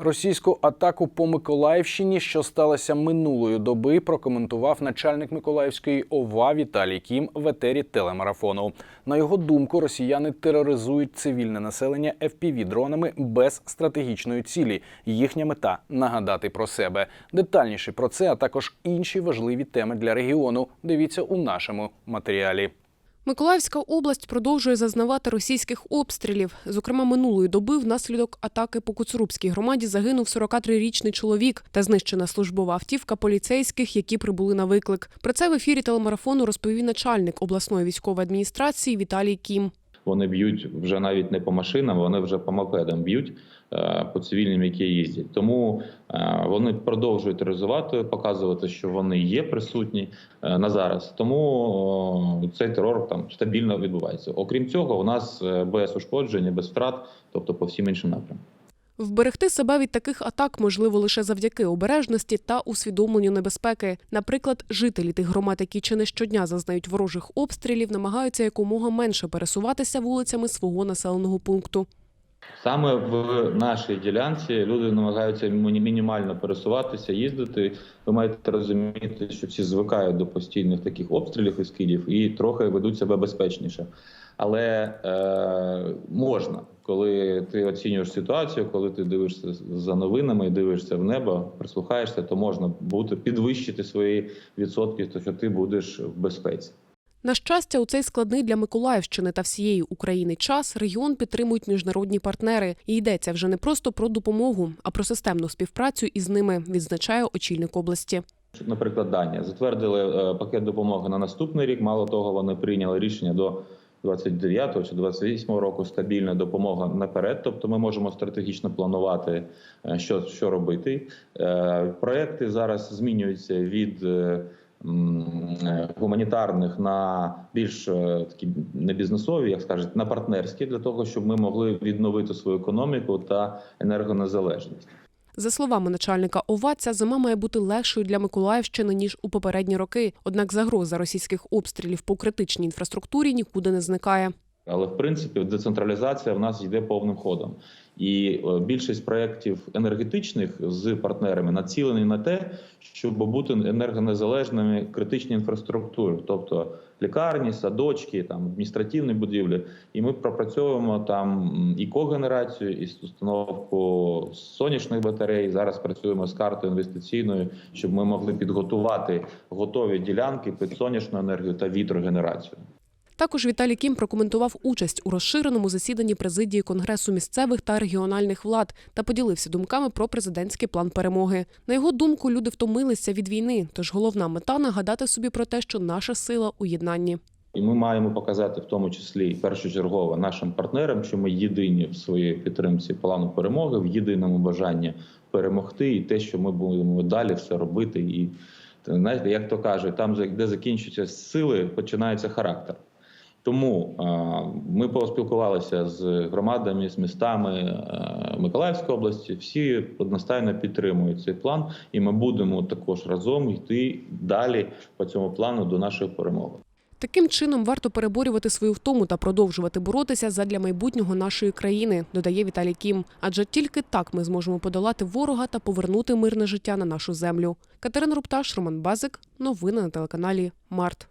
Російську атаку по Миколаївщині, що сталася минулої доби, прокоментував начальник Миколаївської ОВА Віталій Кім в етері телемарафону. На його думку, росіяни тероризують цивільне населення FPV-дронами без стратегічної цілі. Їхня мета нагадати про себе. Детальніше про це, а також інші важливі теми для регіону. Дивіться у нашому матеріалі. Миколаївська область продовжує зазнавати російських обстрілів. Зокрема, минулої доби внаслідок атаки по Куцурубській громаді загинув 43-річний чоловік та знищена службова автівка поліцейських, які прибули на виклик. Про це в ефірі телемарафону розповів начальник обласної військової адміністрації Віталій Кім. Вони б'ють вже навіть не по машинам, вони вже по мопедам б'ють е, по цивільним, які їздять. Тому е, вони продовжують розвивати, показувати, що вони є присутні е, на зараз. Тому цей терор там стабільно відбувається. Окрім цього, у нас без ушкоджень, без втрат, тобто по всім іншим напрямкам. Вберегти себе від таких атак можливо лише завдяки обережності та усвідомленню небезпеки. Наприклад, жителі тих громад, які чи не щодня зазнають ворожих обстрілів, намагаються якомога менше пересуватися вулицями свого населеного пункту. Саме в нашій ділянці люди намагаються мінімально пересуватися, їздити. Ви маєте розуміти, що всі звикають до постійних таких обстрілів і скидів і трохи ведуть себе безпечніше. Але е, можна, коли ти оцінюєш ситуацію, коли ти дивишся за новинами дивишся в небо, прислухаєшся, то можна бути підвищити свої відсотки, то що ти будеш в безпеці. На щастя, у цей складний для Миколаївщини та всієї України час регіон підтримують міжнародні партнери. І йдеться вже не просто про допомогу, а про системну співпрацю із ними, відзначає очільник області. Наприклад, Данія затвердили е, пакет допомоги на наступний рік. Мало того, вони прийняли рішення до 29 чи 28 року стабільна допомога наперед. Тобто, ми можемо стратегічно планувати, е, що, що робити. Е, Проекти зараз змінюються від гуманітарних на більш е, такі не бізнесові, як скажуть, на партнерські, для того, щоб ми могли відновити свою економіку та енергонезалежність. За словами начальника ОВА, ця зима має бути легшою для Миколаївщини ніж у попередні роки. Однак загроза російських обстрілів по критичній інфраструктурі нікуди не зникає. Але в принципі децентралізація в нас йде повним ходом, і е, більшість проєктів енергетичних з партнерами націлені на те, щоб бути енергонезалежними критичні інфраструктури, тобто лікарні, садочки, там адміністративні будівлі. І ми пропрацьовуємо там і когенерацію, і установку сонячних батарей. Зараз працюємо з картою інвестиційною, щоб ми могли підготувати готові ділянки під сонячну енергію та вітрогенерацію. Також Віталій Кім прокоментував участь у розширеному засіданні президії Конгресу місцевих та регіональних влад та поділився думками про президентський план перемоги. На його думку, люди втомилися від війни, тож головна мета нагадати собі про те, що наша сила у єднанні. І ми маємо показати в тому числі першочергово нашим партнерам, що ми єдині в своїй підтримці плану перемоги, в єдиному бажанні перемогти, і те, що ми будемо далі все робити. І знаєте, як то кажуть, там де закінчуються сили, починається характер. Тому ми поспілкувалися з громадами, з містами Миколаївської області. Всі одностайно підтримують цей план, і ми будемо також разом йти далі по цьому плану до нашої перемоги. Таким чином варто переборювати свою втому та продовжувати боротися задля майбутнього нашої країни, додає Віталій Кім. Адже тільки так ми зможемо подолати ворога та повернути мирне життя на нашу землю. Катерина Рупташ, Роман Базик. Новини на телеканалі Март.